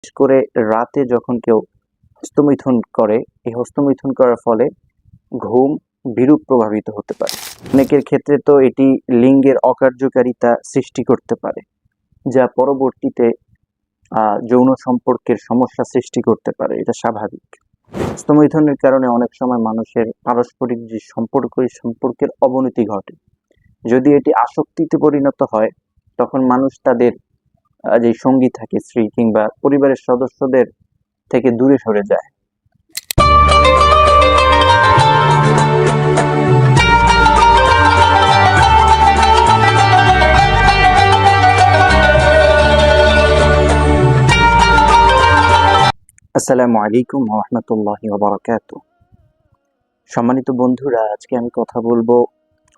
বিশেষ করে রাতে যখন কেউ হস্তমৈথুন করে, এই হস্তমৈথুন করার ফলে ঘুম বিরূপ প্রভাবিত হতে পারে। অনেকের ক্ষেত্রে তো এটি লিঙ্গের অকার্যকারিতা সৃষ্টি করতে পারে, যা পরবর্তীতে যৌন সম্পর্কের সমস্যা সৃষ্টি করতে পারে। এটা স্বাভাবিক। হস্তমৈথুনের কারণে অনেক সময় মানুষের পারস্পরিক যে সম্পর্ক, এই সম্পর্কের অবনতি ঘটে। যদি এটি আসক্তিতে পরিণত হয়, তখন মানুষ তাদের যে সঙ্গী থাকে, স্ত্রী কিংবা পরিবারের সদস্যদের থেকে দূরে সরে যায়। আসসালামু আলাইকুম রহমতুল্লাহি ওবরাকাত সম্মানিত বন্ধুরা, আজকে আমি কথা বলব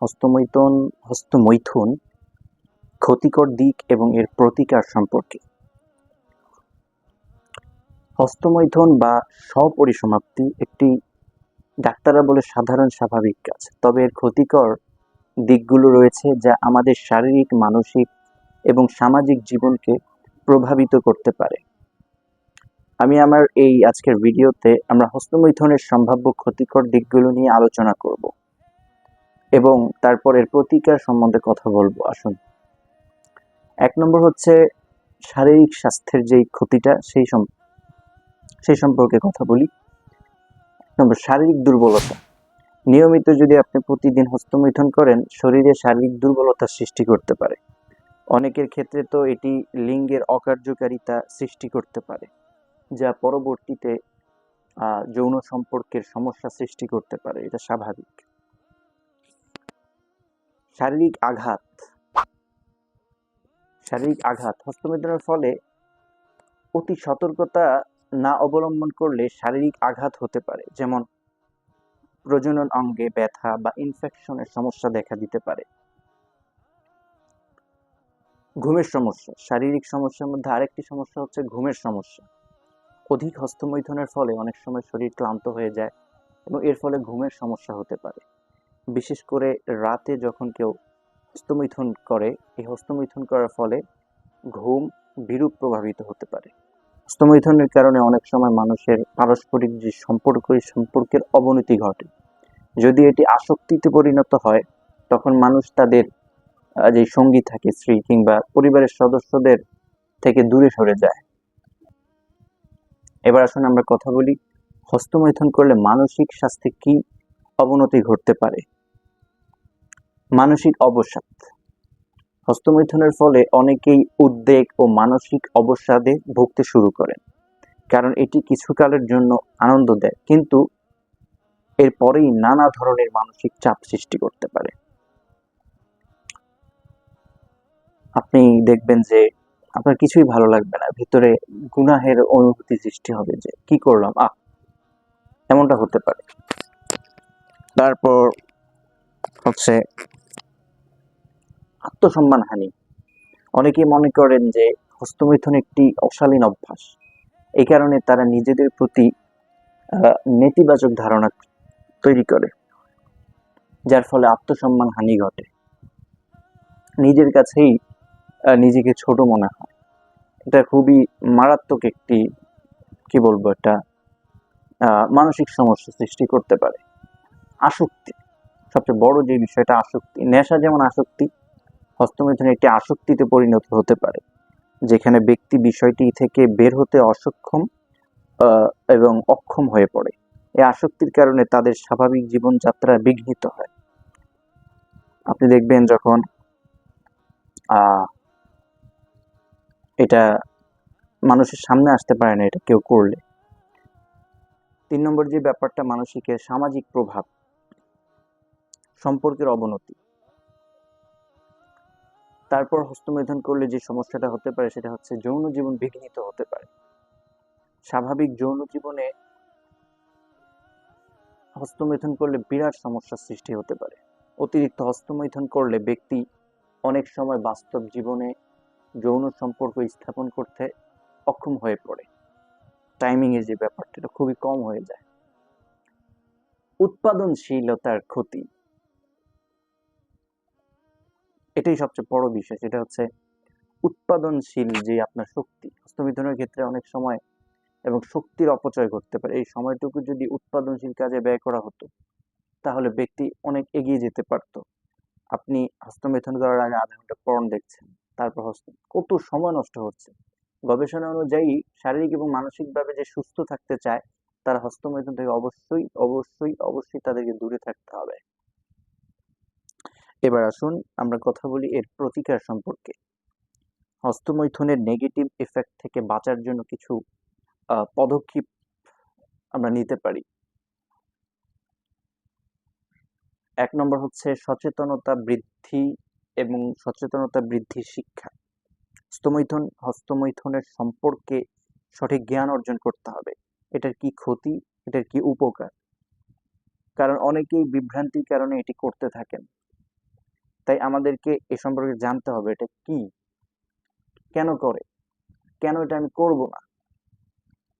হস্তমৈথুন হস্তমৈথুন ক্ষতিকর দিক এবং এর প্রতিকার সম্পর্কে। হস্তমৈথুন বা স্বপরিসমাপ্তি একটি ডাক্তাররা বলে সাধারণ স্বাভাবিক কাজ। তবে এর ক্ষতিকর দিকগুলো রয়েছে যা আমাদের শারীরিক, মানসিক এবং সামাজিক জীবনকে প্রভাবিত করতে পারে। আমি আমার এই আজকের ভিডিওতে আমরা হস্তমৈথুনের সম্ভাব্য ক্ষতিকর দিকগুলো নিয়ে আলোচনা করব এবং তারপর এর প্রতিকার সম্বন্ধে কথা বলব। আসুন। এক নম্বর হচ্ছে শারীরিক স্বাস্থ্যের যেই ক্ষতিটা, সেই সম, সেই সম্পর্কে কথা বলি। এক নম্বর শারীরিক দুর্বলতা। নিয়মিত যদি আপনি প্রতিদিন হস্তমৈথুন করেন, শরীরে শারীরিক দুর্বলতা সৃষ্টি করতে পারে। অনেকের ক্ষেত্রে তো এটি লিঙ্গের অকার্যকারিতা সৃষ্টি করতে পারে, যা পরবর্তীতে যৌন সম্পর্কের সমস্যা সৃষ্টি করতে পারে। এটা স্বাভাবিক। শারীরিক আঘাত শারীরিক আঘাত। হস্তমৈথুনের ফলে অতি সতর্কতা না অবলম্বন করলে শারীরিক আঘাত হতে পারে, যেমন প্রজনন অঙ্গে ব্যথা বা ইনফেকশনের সমস্যা দেখা দিতে পারে। ঘুমের সমস্যা, শারীরিক সমস্যার মধ্যে আরেকটি সমস্যা হচ্ছে ঘুমের সমস্যা। অধিক হস্তমৈথুনের ফলে অনেক সময় শরীর ক্লান্ত হয়ে যায় এবং এর ফলে ঘুমের সমস্যা হতে পারে। বিশেষ করে রাতে যখন কেউ হস্তমৈথুন করে। এই হস্তমৈথুন করার ফলে ঘুম বিরূপ প্রভাবিত হতে পারে। হস্তমৈথুনের কারণে অনেক সময় মানুষের পারস্পরিক যে সম্পর্ক, এই সম্পর্কের অবনতি ঘটে। যদি এটি আসক্তিতে পরিণত হয়, তখন মানুষ তাদের যে সঙ্গী থাকে, স্ত্রী কিংবা পরিবারের সদস্যদের থেকে দূরে সরে যায়। এবার আসুন আমরা কথা বলি, হস্তমৈথুন করলে মানসিক স্বাস্থ্যে কি অবনতি ঘটতে পারে? মানসিক অবসাদ। হস্তমৈথুনের ফলে অনেকেই উদ্বেগ ও মানসিক অবসাদে ভুগতে শুরু করেন, কারণ এটি কিছুকালের জন্য আনন্দ দেয়, কিন্তু এরপরেই নানা ধরনের মানসিক চাপ সৃষ্টি করতে পারে। আপনি দেখবেন যে আপনার কিছুই ভালো লাগবে না, ভিতরে গুনাহের অনুভূতি সৃষ্টি হবে যে, কি করলাম? আহ, এমনটা হতে পারে। তারপর হচ্ছে আত্মসম্মান হানি অনেকে মনে করেন যে হস্তমৈথুন একটি অশালীন অভ্যাস। এই কারণে তারা নিজেদের প্রতি নেতিবাচক ধারণা তৈরি করে, যার ফলে আত্মসম্মান হানি ঘটে। নিজের কাছেই নিজেকে ছোট মনে হয়। এটা খুবই মারাত্মক একটি, কি বলব এটা মানসিক সমস্যা সৃষ্টি করতে পারে। আসক্তি। সবচেয়ে বড় যে বিষয়টা আসক্তি, নেশা যেমন আসক্তি হস্তমৈথুন একটি আসক্তিতে পরিণত হতে পারে, যেখানে ব্যক্তি বিষয়টি থেকে বের হতে অসক্ষম এবং অক্ষম হয়ে পড়ে। এই আসক্তির কারণে তাদের স্বাভাবিক জীবনযাত্রা বিঘ্নিত হয়। আপনি দেখবেন যখন এটা মানুষের সামনে আসতে পারে না এটা কেউ করলে। তিন নম্বর যে ব্যাপারটা মানসিকের সামাজিক প্রভাব, সম্পর্কের অবনতি। তারপর হস্তমৈথুন করলে যে সমস্যাটা হতে পারে, সেটা হচ্ছে যৌন জীবন বিঘ্নিত হতে পারে। স্বাভাবিক যৌন জীবনে হস্তমৈথুন করলে বিরাট সমস্যার সৃষ্টি হতে পারে। অতিরিক্ত হস্তমৈথুন করলে ব্যক্তি অনেক সময় বাস্তব জীবনে যৌন সম্পর্ক স্থাপন করতে অক্ষম হয়ে পড়ে। টাইমিং এর যে ব্যাপারটা খুবই কম হয়ে যায়। উৎপাদনশীলতার ক্ষতি। এটাই সবচেয়ে বড় বিষয়, সেটা হচ্ছে উৎপাদনশীল যে আপনার শক্তি হস্তমিথুনের ক্ষেত্রে অনেক সময় এবং শক্তির অপচয় করতে পারে। এই সময়টুকু যদি উৎপাদনশীল কাজে ব্যয় করা হতো, তাহলে ব্যক্তি অনেক এগিয়ে যেতে পারতো। আপনি হস্তমিথুন করার আগে আধা ঘণ্টা পর্ন দেখছেন, তারপর হস্ত, কত সময় নষ্ট হচ্ছে। গবেষণা অনুযায়ী শারীরিক এবং মানসিকভাবে যে সুস্থ থাকতে চায়, তারা হস্তমৈথুন থেকে অবশ্যই অবশ্যই অবশ্যই তাদেরকে দূরে থাকতে হবে। এবার আসুন আমরা কথা বলি এর প্রতিকার সম্পর্কে। হস্তমৈথুনের নেগেটিভ এফেক্ট থেকে বাঁচার জন্য কিছু পদক্ষেপ আমরা নিতে পারি। এক নম্বর হচ্ছে সচেতনতা বৃদ্ধি এবং সচেতনতা বৃদ্ধির শিক্ষা। হস্তমৈথুন হস্তমৈথুনের সম্পর্কে সঠিক জ্ঞান অর্জন করতে হবে। এটার কি ক্ষতি? এটার কি উপকার? কারণ অনেকেই বিভ্রান্তির কারণে এটি করতে থাকেন। তাই আমাদেরকে এ সম্পর্কে জানতে হবে, এটা কি? কেন করে? কেন এটা আমি করব না?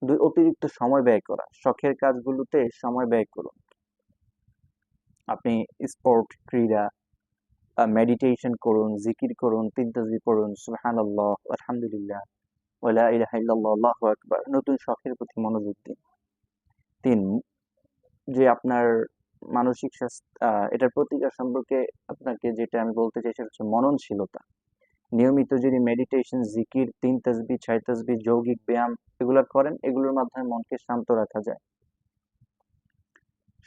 দুই, অতিরিক্ত সময় ব্যয় করা, শখের কাজগুলোতে সময় ব্যয় করুন আপনি স্পোর্ট ক্রীড়া মেডিটেশন করুন জিকির করুন তিন করুন পড়ুন, সুবহানাল্লাহ, আলহামদুলিল্লাহ ওয়ালা ইলাহা আকবার, নতুন শখের প্রতি মনোযোগ দিন। তিন, যে আপনার মানসিক স্বাস্থ্য এটার প্রতিকার সম্পর্কে আপনাকে যেটা আমি বলতে চাই সেটা হচ্ছে মননশীলতা। নিয়মিত যদি মেডিটেশন জিকির তিন তসবি ছয় তসবি যৌগিক ব্যায়াম এগুলো করেন, এগুলোর মাধ্যমে মনকে শান্ত রাখা যায়।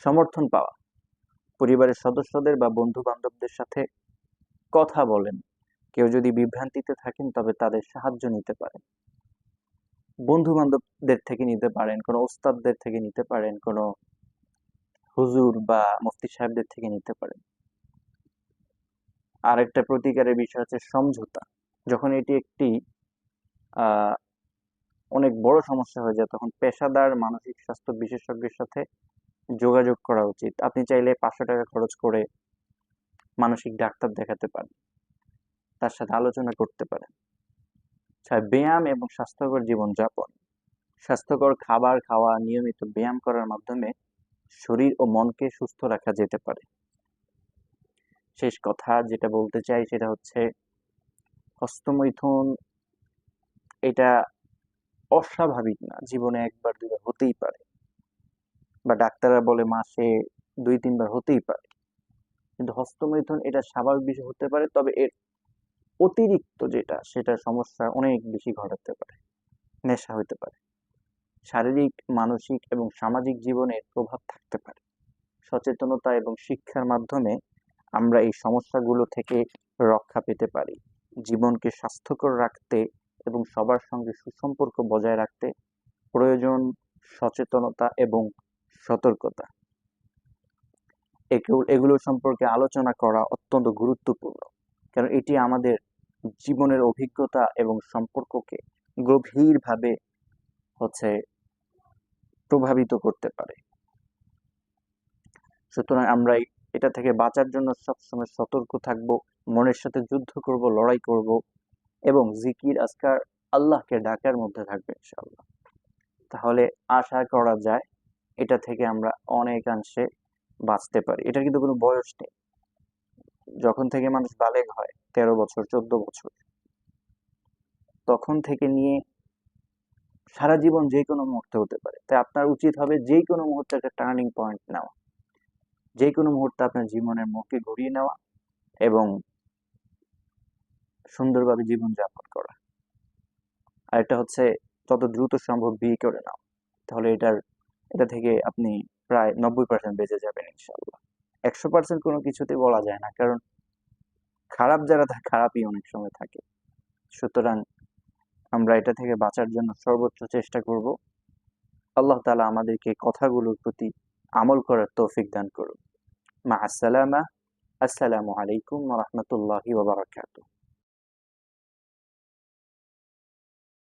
সমর্থন পাওয়া। পরিবারের সদস্যদের বা বন্ধু বান্ধবদের সাথে কথা বলেন। কেউ যদি বিভ্রান্তিতে থাকেন, তবে তাদের সাহায্য নিতে পারেন। বন্ধু বান্ধবদের থেকে নিতে পারেন, কোনো ওস্তাদদের থেকে নিতে পারেন, কোনো হুজুর বা মুফতি সাহেবদের থেকে নিতে পারেন আরেকটা প্রতিকারের বিষয় হচ্ছে সমঝোতা। যখন এটি একটি অনেক বড় সমস্যা হয়ে যায়, তখন পেশাদার মানসিক স্বাস্থ্য বিশেষজ্ঞের সাথে যোগাযোগ করা উচিত। আপনি চাইলে পাঁচশো টাকা খরচ করে মানসিক ডাক্তার দেখাতে পারেন। তার সাথে আলোচনা করতে পারেন। ব্যায়াম এবং স্বাস্থ্যকর জীবনযাপন। স্বাস্থ্যকর খাবার খাওয়া নিয়মিত ব্যায়াম করার মাধ্যমে শরীর ও মনকে সুস্থ রাখা যেতে পারে। শেষ কথা যেটা বলতে চাই সেটা হচ্ছে হস্তমৈথুন এটা অস্বাভাবিক না, জীবনে একবার দুবার হতেই পারে। বা ডাক্তাররা বলে মাসে দুই, তিনবার হতেই পারে। কিন্তু হস্তমৈথুন এটা স্বাভাবিক বিষয় হতে পারে, তবে এর অতিরিক্ত যেটা সেটা সমস্যা অনেক বেশি ঘটাতে পারে, নেশা হতে পারে। শারীরিক, মানসিক এবং সামাজিক জীবনের প্রভাব থাকতে পারে। সচেতনতা এবং শিক্ষার মাধ্যমে আমরা এই সমস্যাগুলো থেকে রক্ষা পেতে পারি। জীবনকে স্বাস্থ্যকর রাখতে এবং সবার সঙ্গে সুসম্পর্ক বজায় রাখতে প্রয়োজন সচেতনতা এবং সতর্কতা। এগুলো সম্পর্কে আলোচনা করা অত্যন্ত গুরুত্বপূর্ণ, কারণ এটি আমাদের জীবনের অভিজ্ঞতা এবং সম্পর্ককে গভীরভাবে হচ্ছে প্রভাবিত করতে পারে। সুতরাং আমরা এটা থেকে বাঁচার জন্য সবসময় সতর্ক থাকব, মনের সাথে যুদ্ধ করব, লড়াই করব এবং জিকির, আজকার আল্লাহকে ডাকার মধ্যে থাকবে ইনশাআল্লাহ। তাহলে আশা করা যায় এটা থেকে আমরা অনেকাংশে বাঁচতে পারি। এটার কিন্তু কোনো বয়স নেই। যখন থেকে মানুষ বালেগ হয়, তেরো বছর, চোদ্দ বছর, তখন থেকে নিয়ে সারা জীবন যে কোনো মুহূর্তে হতে পারে। তাই আপনার উচিত হবে যে কোনো মুহূর্তে একটা টার্নিং পয়েন্ট নেওয়া। যে কোনো মুহূর্তে আপনার জীবনের মুখকে ঘুরিয়ে নেওয়া এবং সুন্দরভাবে জীবনযাপন করা। আর এটা হচ্ছে, যত দ্রুত সম্ভব বিয়ে করে নাও। তাহলে এটার, এটা থেকে আপনি প্রায় নব্বই পার্সেন্ট বেঁচে যাবেন ইনশাল্লাহ একশো পার্সেন্ট কোনো কিছুতে বলা যায় না। কারণ খারাপ যারা খারাপই অনেক সময় থাকে। সুতরাং আমরা এটা থেকে বাঁচার জন্য সর্বোচ্চ চেষ্টা করব। আল্লাহ তালা আমাদেরকে কথাগুলোর প্রতি আমল করার তৌফিক দান করুন মা আসসালামা, আসসালামু আলাইকুম রহমতুল্লাহি ওবরাকাতুহ